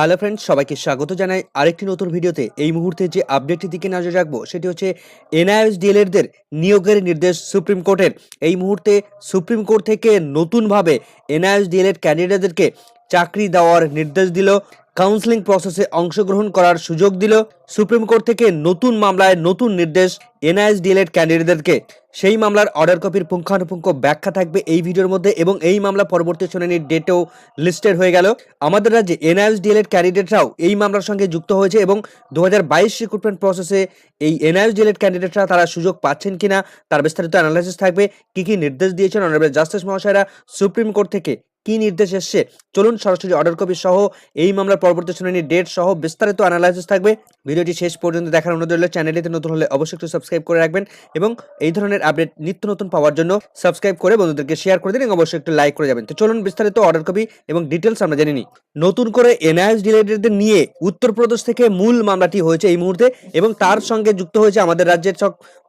Hello friends সবাইকে স্বাগত জানাই আরেকটি নতুন ভিডিওতে। এই মুহূর্তে যে আপডেটটির দিকে নজর রাখব, সেটি হচ্ছে এনআইএস ডিএলএডদের নিয়োগের নির্দেশ সুপ্রিম কোর্টের এই মুহূর্তে সুপ্রিম কোর্ট থেকে নতুনভাবে এনআইএস ডিএলএড ক্যান্ডিডেটদেরকে চাকরি দেওয়ার নির্দেশ দিল। কাউন্সেলিং প্রসেসে অংশগ্রহণ করার সুযোগ দিল সুপ্রিম কোর্ট থেকে নতুন মামলায় নতুন নির্দেশ এনআইএস ডিএলএড ক্যান্ডিডেটদেরকে। সেই মামলার অর্ডার কপির পুঙ্খানুপুঙ্খ ব্যাখ্যা থাকবে এই ভিডিওর মধ্যে এবং এই মামলা পরবর্তী শুনানির ডেটেও লিস্টেড হয়ে গেল। আমাদের রাজ্যে এনআইএস ডিএলএড ক্যান্ডিডেটরাও এই মামলার সঙ্গে যুক্ত হয়েছে এবং দু হাজার বাইশ রিক্রুটমেন্ট প্রসেসে এই এনআইএস ডিএলএড ক্যান্ডিডেটরা তারা সুযোগ পাচ্ছেন কিনা তার বিস্তারিত অ্যানালাইসিস থাকবে। কি কি নির্দেশ দিয়েছেন অনারেবল জাস্টিস মহাশয়রা সুপ্রিম কোর্ট থেকে? কি নির্দেশ এসছে? চলুন সরাসরি অর্ডার কপি সহ এই মামলার পরবর্তী শুনানির ডেট সহ বিস্তারিত অ্যানালাইসিস থাকবে। ভিডিওটি শেষ পর্যন্ত দেখার অনুরোধ রইল। চ্যানেলটিতে নতুন হলে অবশ্যই একটু সাবস্ক্রাইব করে রাখবেন এবং এই ধরনের আপডেট নিত্য নতুন পাওয়ার জন্য সাবস্ক্রাইব করে বন্ধুদেরকে শেয়ার করে দিন এবং অবশ্যই একটু লাইক করে যাবেন। তো চলুন বিস্তারিত অর্ডার কপি এবং ডিটেলস আমরা জেনে নিই। নতুন করে এনআইএস ডিলেটেডদের নিয়ে উত্তরপ্রদেশ থেকে মূল মামলাটি হয়েছে এই মুহূর্তে এবং তার সঙ্গে যুক্ত হয়েছে আমাদের রাজ্যের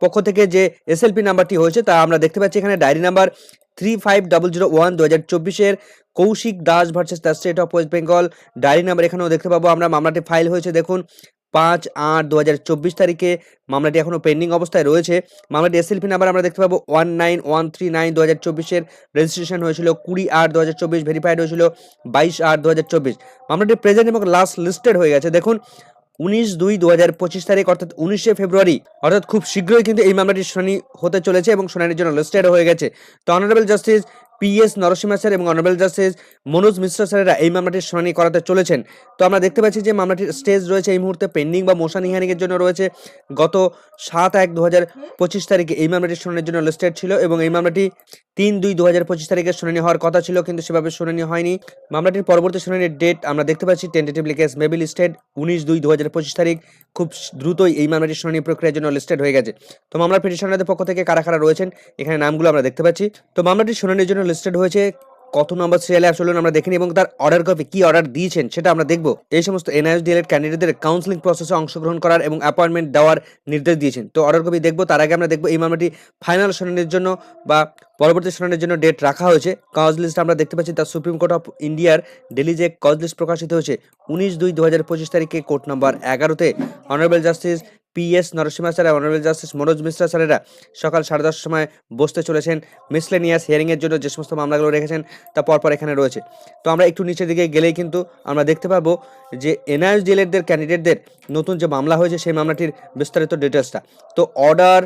পক্ষ থেকে যে এসএলপি নাম্বারটি হয়েছে তা আমরা দেখতে পাচ্ছি। এখানে diary number three five double zero one দু হাজার চব্বিশের Koushik Das versus the state of West Bengal diary number এখানেও দেখতে পাবো আমরা, মামলাটি ফাইল হয়েছে দেখুন, পাঁচ আট দু হাজার চব্বিশ তারিখে। মামলাটি এখনও পেন্ডিং অবস্থায় রয়েছে। মামলাটি এসএলপি নাম্বার আমরা দেখতে পাবো one nine one three nine দু হাজার চব্বিশের রেজিস্ট্রেশন হয়েছিল, কুড়ি আট দু হাজার চব্বিশ ভেরিফাইড হয়েছিল, বাইশ আট দু হাজার চব্বিশ। মামলাটি প্রেজেন্ট এবং লাস্ট লিস্টেড হয়ে গেছে। দেখুন উনিশ দুই দু হাজার পঁচিশ তারিখ, অর্থাৎ উনিশে ফেব্রুয়ারি। অর্থাৎ খুব শীঘ্রই কিন্তু এই মামলাটি শুনানি হতে চলেছে এবং শুনানির জন্য লিস্টেড হয়ে গেছে। তো honourable justice P S Narasimha sir এবং অনারেবল জাস্টিস মনোজ মিশ্র স্যারেরা এই মামলাটির শুনানি করাতে চলেছেন। তো আমরা দেখতে পাচ্ছি যে মামলাটির স্টেজ রয়েছে এই মুহূর্তে পেন্ডিং বা মোশন হিয়ারিংয়ের জন্য রয়েছে। গত সাত এক দু পঁচিশ তারিখে এই মামলাটির শুনানির জন্য লিস্টেড ছিল এবং এই মামলাটি তিন দুই দু হাজার পঁচিশ তারিখে শুনানি হওয়ার কথা ছিল কিন্তু সেভাবে শুনানি হয়নি। মামলাটির পরবর্তী শুনানির ডেট আমরা দেখতে পাচ্ছি টেন্টেটিভলি কেস মেবি লিস্টেড উনিশ দুই দু হাজার পঁচিশ তারিখ। খুব দ্রুতই এই মামলাটির শুনানি প্রক্রিয়ার জন্য লিস্টেড হয়ে গেছে। তো মামলার পিটিশনারদের পক্ষ থেকে কারা কারা রয়েছেন, এখানে নামগুলো আমরা দেখতে পাচ্ছি। তো মামলাটির শুনানির জন্য লিস্টেড হয়েছে কত নম্বর সিরিয়ালে আসলে আমরা দেখিনি এবং তার অর্ডার কপি কি অর্ডার দিয়েছেন সেটা আমরা দেখব। এই সমস্ত এনআইএস ডিএলএড ক্যান্ডিডেটদের কাউন্সিলিং প্রসেসে অংশগ্রহণ করার এবং অ্যাপয়েন্টমেন্ট দেওয়ার নির্দেশ দিয়েছেন। তো অর্ডার কপি দেখব, তার আগে আমরা দেখব এই মামলাটি ফাইনাল শুনানির জন্য বা পরবর্তী শুনানির জন্য ডেট রাখা হয়েছে। কজ লিস্ট আমরা দেখতে পাচ্ছি তার সুপ্রিম কোর্ট অফ ইন্ডিয়ার ডেলি যে কজ লিস্ট প্রকাশিত হয়েছে, উনিশ দুই দু হাজার পঁচিশ তারিখে কোর্ট নম্বর এগারোতে। Honourable justice P S Narasimha sir, honourable justice Manoj Mishra স্যারেরা সকাল সাড়ে দশটার সময় বসতে চলেছেন। মিসলেনিয়াস হিয়ারিংয়ের জন্য যে সমস্ত মামলাগুলো রেখেছেন তা পরপর এখানে রয়েছে। তো আমরা একটু নিচের দিকে গেলেই কিন্তু আমরা দেখতে পাবো যে এনআইএস ডিএলএডদের ক্যান্ডিডেটদের নতুন যে মামলা হয়েছে সেই মামলাটির বিস্তারিত ডিটেলসটা তো অর্ডার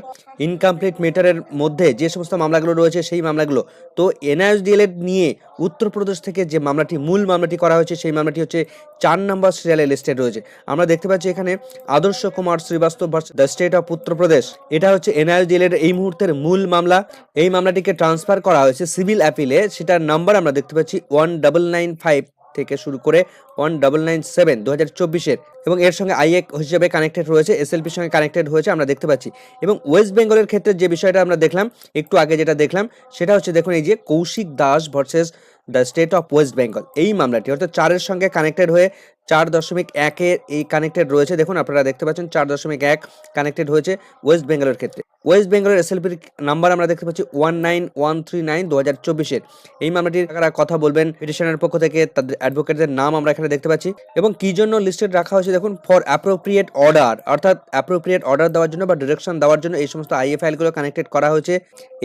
ইনকমপ্লিট মেটারের মধ্যে যে সমস্ত মামলাগুলো রয়েছে সেই মামলাগুলো। তো এনআইএস ডিএলএড নিয়ে উত্তরপ্রদেশ থেকে যে মামলাটি, মূল মামলাটি করা হয়েছে, সেই মামলাটি হচ্ছে চার নম্বর সিরিয়ালে লিস্টেড রয়েছে। আমরা দেখতে পাচ্ছি এখানে Adarsh Kumar Srivastava the state of Uttar Pradesh. এটা হচ্ছে এনআইএস এর এই মুহূর্তের মূল মামলা। এই মামলাটিকে ট্রান্সফার করা হয়েছে সিভিল অ্যাপিলে সেটার নাম্বার আমরা দেখতে পাচ্ছি ওয়ান ডাবল নাইন ফাইভ থেকে শুরু করে ওয়ান ডাবল নাইন সেভেন দু হাজার চব্বিশের এবং এর সঙ্গে আইএক হিসেবে কানেক্টেড রয়েছে এসএলপির সঙ্গে কানেক্টেড হয়েছে, আমরা দেখতে পাচ্ছি। এবং ওয়েস্ট বেঙ্গলের ক্ষেত্রে যে বিষয়টা আমরা দেখলাম, একটু আগে যেটা দেখলাম, সেটা হচ্ছে দেখুন এই যে Koushik Das versus the state of West Bengal এই মামলাটি। অর্থাৎ চারের সঙ্গে কানেক্টেড হয়ে চার দশমিক একে এই কানেক্টেড রয়েছে। দেখুন আপনারা দেখতে পাচ্ছেন, চার দশমিক এক কানেক্টেড হয়েছে ওয়েস্ট বেঙ্গলের ক্ষেত্রে। ওয়েস্ট বেঙ্গলের এসএলপির নাম্বার আমরা দেখতে পাচ্ছি one nine one three nine দু হাজার চব্বিশের। এই মামলাটির কারা কথা বলবেন পিটিশনের পক্ষ থেকে তাদের অ্যাডভোকেটদের নাম আমরা এখানে দেখতে পাচ্ছি। এবং কি জন্য লিস্টেড রাখা হয়েছে দেখুন ফর অ্যাপ্রোপ্রিয়েট অর্ডার অর্থাৎ অ্যাপ্রোপ্রিয়েট অর্ডার দেওয়ার জন্য বা ডিরেকশন দেওয়ার জন্য এই সমস্ত আইএ ফাইলগুলো কানেক্টেড করা হয়েছে।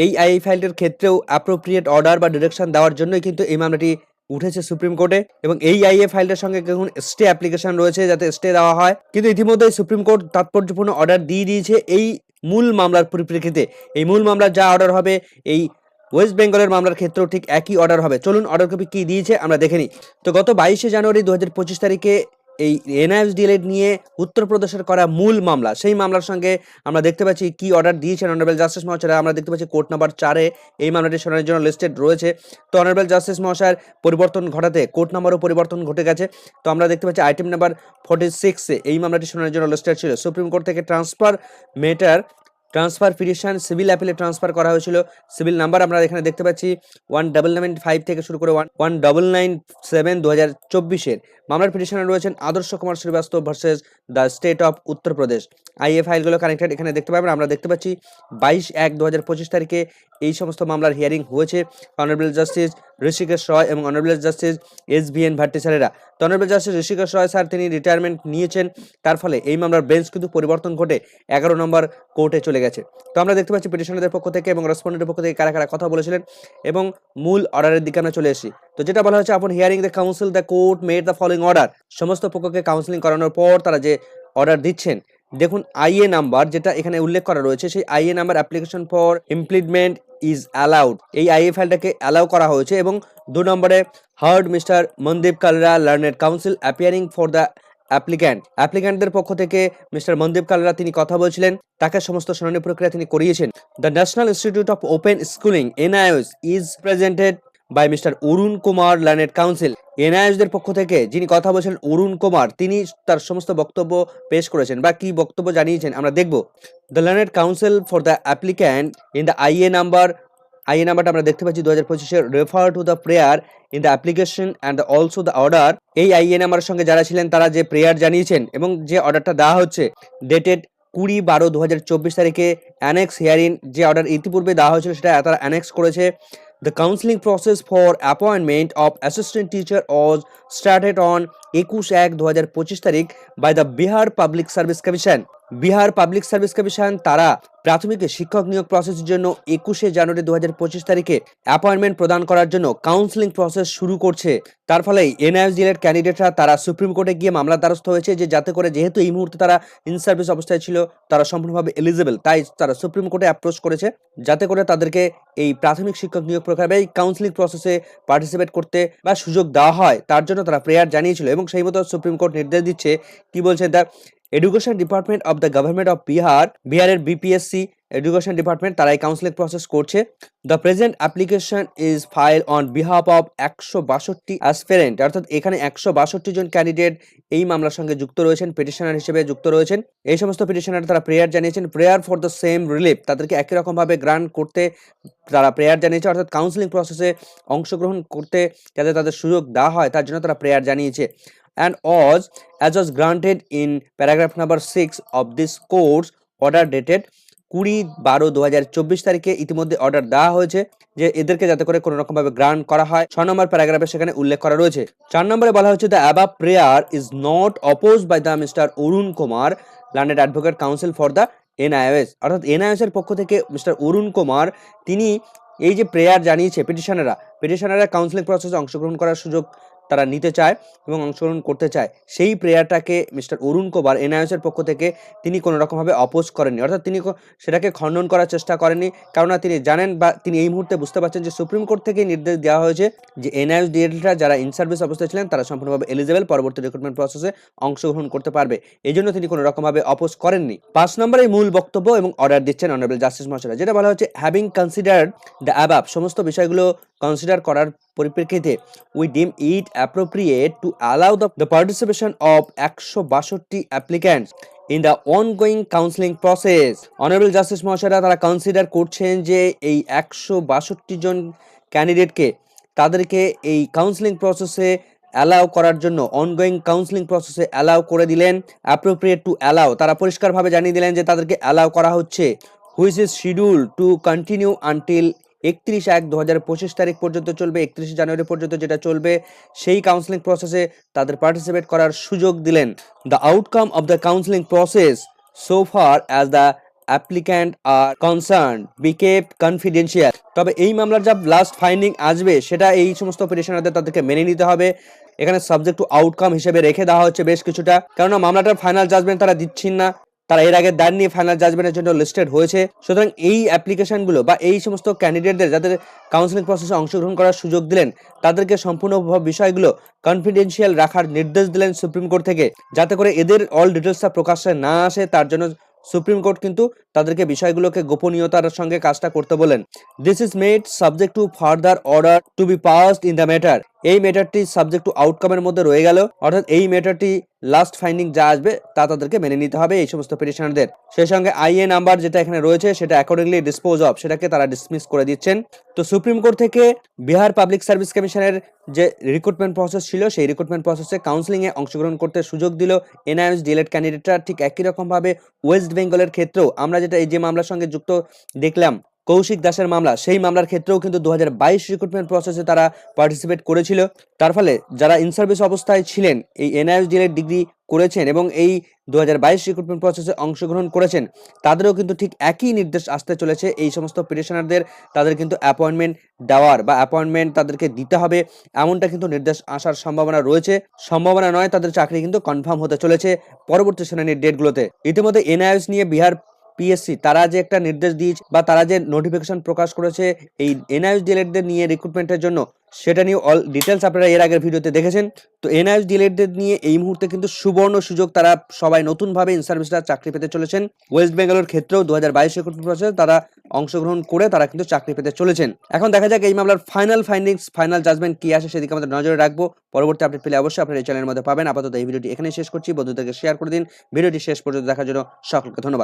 এই আইএ ফাইলটির ক্ষেত্রেও অ্যাপ্রোপ্রিয়েট অর্ডার বা ডিরেকশন দেওয়ার জন্যই কিন্তু এই মামলাটি উঠেছে সুপ্রিম কোর্টে এবং এই আইএ ফাইলটার সঙ্গে দেখুন স্টে অ্যাপ্লিকেশন রয়েছে যাতে স্টে দেওয়া হয়। কিন্তু ইতিমধ্যে সুপ্রিম কোর্ট তাৎপর্যপূর্ণ অর্ডার দিয়ে দিয়েছে। এই মূল মামলার পরিপ্রেক্ষিতে, এই মূল মামলার যা অর্ডার হবে, এই ওয়েস্ট বেঙ্গলের মামলার ক্ষেত্রেও ঠিক একই অর্ডার হবে। চলুন অর্ডার কপি কী দিয়েছে আমরা দেখে নিই। তো গত বাইশে জানুয়ারি দু হাজার পঁচিশ তারিখে এই এনআইএস ডিএলএড নিয়ে উত্তরপ্রদেশের করা মূল মামলা। সেই মামলার সঙ্গে আমরা দেখতে পাচ্ছি কি অর্ডার দিয়েছেন অনারেবল জাস্টিস মহাশয় আমরা দেখতে পাচ্ছি কোর্ট নাম্বার চারে এই মামলাটি শোনার জন্য লিস্টেড রয়েছে। তো অনারেবল জাস্টিস মহাশয়ের পরিবর্তন ঘটাতে কোর্ট নাম্বারও পরিবর্তন ঘটে গেছে। তো আমরা দেখতে পাচ্ছি আইটেম নাম্বার ফর্টি সিক্সে এই মামলাটি শোনার জন্য লিস্টেড ছিল। সুপ্রিম কোর্ট থেকে transfer matter transfer petition civil অ্যাপিলে transfer করা হয়েছিল। সিভিল নাম্বার আমরা এখানে দেখতে পাচ্ছি ওয়ান ডাবল নাইন ফাইভ থেকে শুরু করে one one double nine seven দু হাজার চব্বিশের। মামলার পিটিশনে রয়েছেন Adarsh Kumar Srivastava versus the state of Uttar Pradesh. IA ফাইলগুলো কানেক্টেড এখানে দেখতে পাবেন। আমরা দেখতে পাচ্ছি বাইশ এক দু পঁচিশ তারিখে এই সমস্ত মামলার হিয়ারিং হয়েছে। অনারেবল জাস্টিস ঋষিকেশ রয় এবং honourable justice S V N Bhatti স্যারেরা তো honourable justice Hrishikesh Roy sir তিনি রিটায়ারমেন্ট নিয়েছেন। তার ফলে এই মামলার বেঞ্চ কিন্তু পরিবর্তন ঘটে এগারো নম্বর কোর্টে চলে গেছে। তো আমরা দেখতে পাচ্ছি পিটিশনারদের পক্ষ থেকে এবং রেসপন্ডেন্টের পক্ষ থেকে কারা কারা কথা বলেছিলেন এবং মূল অর্ডারের দিকে আমরা চলে এসেছি তো যেটা বলা হয়েছে upon hearing the counsel the court made the following order সমস্ত পক্ষকে কাউন্সিলিং করানোর পর তারা যে অর্ডার দিচ্ছেন, দেখুন আইএ নাম্বার যেটা এখানে উল্লেখ করা রয়েছে, সেই IA number application for impleadment is allowed এই আইএ ফাইলটাকে অ্যালাউ করা হয়েছে এবং দু নম্বরে heard mister Mandeep Kalra learned counsel appearing for the applicant অ্যাপ্লিক্যান্টদের পক্ষ থেকে মিস্টার মনদীপ কালরা তিনি কথা বলছিলেন, তাকে সমস্ত শুনানি প্রক্রিয়া তিনি করিয়েছেন। The National Institute of Open Schooling NIOS is presented by mister Arun Kumar learned counsel এনআইএসদের পক্ষ থেকে যিনি কথা বলছেন অরুণ কুমার, তিনি তার সমস্ত বক্তব্য পেশ করেছেন বা কি বক্তব্য জানিয়েছেন আমরা দেখব। The learned counsel for the applicant in the IA number IA নাম্বারটা আমরা দেখতে পাচ্ছি দু হাজার পঁচিশে refer to the prayer in the application and also the order এই আইএ নাম্বারের সঙ্গে যারা ছিলেন, তারা যে প্রেয়ার জানিয়েছেন এবং যে অর্ডারটা দেওয়া হচ্ছে ডেটেড কুড়ি বারো দু হাজার চব্বিশ তারিখে অ্যানেক্স হিয়ারিং যে অর্ডার ইতিপূর্বে দেওয়া হয়েছিল, সেটা তারা অ্যানেক্স করেছে। The counselling process for appointment of assistant teacher was started on একুশ এক দু হাজার পঁচিশ তারিখ by the Bihar public service commission Bihar public service commission তারা প্রাথমিক শিক্ষক নিয়োগ প্রসেসের জন্য একুশে জানুয়ারি দু হাজার পঁচিশ তারিখে অ্যাপয়েন্টমেন্ট প্রদান করার জন্য কাউন্সিলিং প্রসেস শুরু করছে। তার ফলে এনআইএসডিএল এর ক্যান্ডিডেটরা তারা সুপ্রিম কোর্টে গিয়ে মামলা দ্বারস্থ হয়েছে যে যাতে করে যেহেতু এই মুহূর্তে তারা ইন সার্ভিস অবস্থায় ছিল, তারা সম্পূর্ণভাবে এলিজিবল তাই তারা সুপ্রিম কোর্টে অ্যাপ্রোচ করেছে যাতে করে তাদেরকে এই প্রাথমিক শিক্ষক নিয়োগ প্রক্রিয়া এই কাউন্সিলিং প্রসেসে পার্টিসিপেট করতে বা সুযোগ দেওয়া হয়। তার জন্য তারা প্রেয়ার জানিয়েছিল এবং সেই মতো সুপ্রিম কোর্ট নির্দেশ দিচ্ছে। কি বলছে, the education department of the government of Bihar বিহারের বিপিএসসি এডুকেশন ডিপার্টমেন্ট তারা এই কাউন্সিলিং প্রসেস করছে। The present application is file on behalf of একশো বাষট্টি অ্যাসপেরেন্ট অর্থাৎ এখানে একশো বাষট্টি জন ক্যান্ডিডেট এই মামলার সঙ্গে যুক্ত রয়েছেন পিটিশনার হিসেবে যুক্ত রয়েছেন। এই সমস্ত পিটিশনার তারা প্রেয়ার জানিয়েছেন prayer for the same relief তাদেরকে একই রকমভাবে গ্রান্ট করতে তারা প্রেয়ার জানিয়েছে, অর্থাৎ কাউন্সিলিং প্রসেসে অংশগ্রহণ করতে যাতে তাদের সুযোগ দেওয়া হয়, তার জন্য তারা প্রেয়ার জানিয়েছে। And was as was granted in paragraph number 6 of this course order dated কুড়ি বারো দু হাজার চব্বিশ তারিখে ইতিমধ্যে অর্ডার দেওয়া হয়েছে যে এদেরকে যাতে করে কোনো রকম ভাবে গ্রান্ট করা হয়। ছ নম্বর প্যারাগ্রাফে সেখানে উল্লেখ করা রয়েছে। চার নম্বরে বলা হচ্ছে the above prayer is not oppose by the mister Arun Kumar learned advocate counsel for the NIOS অর্থাৎ এনআইএস এর পক্ষ থেকে মিস্টার অরুণ কুমার তিনি এই যে প্রেয়ার জানিয়েছে পিটিশনাররা পিটিশনাররা কাউন্সিলিং প্রসেসে অংশগ্রহণ করার সুযোগ তারা নিতে চায় এবং অংশগ্রহণ করতে চায়। সেই প্রেয়ারটাকে মিস্টার অরুণ কোবার এনআইএসের পক্ষ থেকে তিনি কোনো রকমভাবে অপোজ করেননি। অর্থাৎ তিনি সেটাকে খণ্ডন করার চেষ্টা করেননি। কেননা তিনি জানেন বা তিনি এই মুহূর্তে বুঝতে পারছেন যে সুপ্রিম কোর্ট থেকে নির্দেশ দেওয়া হয়েছে যে এনআইএস ডিএলটা যারা ইন সার্ভিস অবস্থায় ছিলেন, তারা সম্পূর্ণভাবে এলিজেবল পরবর্তী রিক্রুটমেন্ট প্রসেসে অংশগ্রহণ করতে পারবে। এই জন্য তিনি কোনো রকমভাবে অপোজ করেননি। পাঁচ নম্বরে মূল বক্তব্য এবং অর্ডার দিচ্ছেন অনারেবল জাস্টিস মহাশয় যেটা বলা হচ্ছে হ্যাভিং কনসিডার্ড দ্য অ্যাবাব সমস্ত বিষয়গুলো কনসিডার করার পরিপ্রেক্ষিতে we deem it appropriate to allow the the participation of একশো বাষট্টি applicants in the ongoing counselling process honourable justice মহাশয়রা তারা কনসিডার করছেন যে এই একশো বাষট্টি জন ক্যান্ডিডেটকে তাদেরকে এই কাউন্সিলিং প্রসেসে অ্যালাউ করার জন্য অনগোয়িং কাউন্সিলিং প্রসেসে অ্যালাউ করে দিলেন অ্যাপ্রোপ্রিয়েট টু অ্যালাউ তারা পরিষ্কারভাবে জানিয়ে দিলেন যে তাদেরকে অ্যালাউ করা হচ্ছে। Which is schedule to continue until একত্রিশ এক দু হাজার পঁচিশ তারিখ পর্যন্ত চলবে, একত্রিশে জানুয়ারি পর্যন্ত যেটা চলবে, সেই কাউন্সিলিং প্রসেসে তাদের পার্টিসিপেট করার সুযোগ দিলেন। The outcome of the counselling process so far as the applicant are concern be kept confidential তবে এই মামলার যা লাস্ট ফাইন্ডিং আসবে, সেটা এই সমস্ত পিটিশনারদের তাদেরকে মেনে নিতে হবে। এখানে সাবজেক্ট টু আউটকাম হিসেবে রেখে দেওয়া হচ্ছে বেশ কিছুটা। কেননা মামলাটার ফাইনাল জাজমেন্ট তারা দিচ্ছেন না। তারা এর আগে দাঁড় নিয়ে ফাইনাল জাজমেন্টের জন্য লিস্টেড হয়েছে। সুতরাং এই অ্যাপ্লিকেশনগুলো বা এই সমস্ত ক্যান্ডিডেটদের যাদের কাউন্সিলিং প্রসেসে অংশগ্রহণ করার সুযোগ দিলেন, তাদেরকে সম্পূর্ণ বিষয়গুলো কনফিডেন্সিয়াল রাখার নির্দেশ দিলেন সুপ্রিম কোর্ট থেকে। যাতে করে এদের অল ডিটেলসটা প্রকাশ্যে না আসে, তার জন্য সুপ্রিম কোর্ট কিন্তু তাদেরকে বিষয়গুলোকে গোপনীয়তার সঙ্গে কাজটা করতে বলেন। This is made subject to further order to be passed in the matter এই ম্যাটারটি সাবজেক্ট টু আউটকামের মধ্যে রয়ে গেল। অর্থাৎ এই ম্যাটারটি লাস্ট ফাইন্ডিং যা আসবে তা তাদেরকে মেনে নিতে হবে এই সমস্ত পিটিশনারদের সেই সঙ্গে আইএ নাম্বার যেটা এখানে রয়েছে, সেটা অ্যাকর্ডিংলি ডিসপোজ অফ সেটাকে তারা ডিসমিস করে দিচ্ছেন। তো সুপ্রিম কোর্ট থেকে বিহার পাবলিক সার্ভিস কমিশনের যে রিক্রুটমেন্ট প্রসেস ছিল, সেই রিক্রুটমেন্ট প্রসেসে কাউন্সিলিংয়ে অংশগ্রহণ করতে সুযোগ দিল। এনআইএস ডিলেট ক্যান্ডিডেটরা ঠিক একই রকমভাবে ওয়েস্ট বেঙ্গলের ক্ষেত্রেও আমরা যেটা এই যে মামলার সঙ্গে যুক্ত দেখলাম কৌশিক দাসের মামলা, সেই মামলার ক্ষেত্রেও কিন্তু দু হাজার বাইশ রিক্রুটমেন্ট প্রসেসে তারা পার্টিসিপেট করেছিল। তার ফলে যারা ইন সার্ভিস অবস্থায় ছিলেন, এই এনআইএসডিএল এর ডিগ্রি করেছেন এবং এই দু হাজার বাইশ রিক্রুটমেন্ট প্রসেসে অংশগ্রহণ করেছেন, তাদেরও কিন্তু ঠিক একই নির্দেশ আসতে চলেছে। এই সমস্ত পিটিশনারদের তাদের কিন্তু অ্যাপয়েন্টমেন্ট দেওয়ার বা অ্যাপয়েন্টমেন্ট তাদেরকে দিতে হবে, এমনটা কিন্তু নির্দেশ আসার সম্ভাবনা রয়েছে। সম্ভাবনা নয়, তাদের চাকরি কিন্তু কনফার্ম হতে চলেছে পরবর্তী শুনানির ডেটগুলোতে ইতিমধ্যে এনআইএস নিয়ে বিহার পিএসসি তারা যে একটা নির্দেশ দিয়েছে বা তারা যে নোটিফিকেশন প্রকাশ করেছে এই এনআইএস ডিএলএডদের নিয়ে রিক্রুটমেন্টের জন্য, সেটা নিয়ে অল ডিটেলস আপনারা এর আগের ভিডিওতে দেখেছেন। তো এনআইএস ডিএলএডদের নিয়ে এই মুহূর্তে কিন্তু সুবর্ণ সুযোগ তারা সবাই নতুনভাবে ইন সার্ভিসরা চাকরি পেতে চলেছেন। ওয়েস্ট বেঙ্গলের ক্ষেত্রেও দু হাজার বাইশ প্রসেসে তারা অংশগ্রহণ করে তারা কিন্তু চাকরি পেতে চলেছেন। এখন দেখা যাক এই মামলার ফাইনাল ফাইন্ডিংস ফাইনাল জাজমেন্ট কি আসে সেদিকে আমাদের নজরে রাখব। পরবর্তী আপডেট পেলে অবশ্যই আপনার এই চ্যানেলের মধ্যে পাবেন। আপাতত এই ভিডিওটি এখানে শেষ করছি। বন্ধুদেরকে শেয়ার করে দিন। ভিডিওটি শেষ পর্যন্ত দেখার জন্য সকলকে ধন্যবাদ।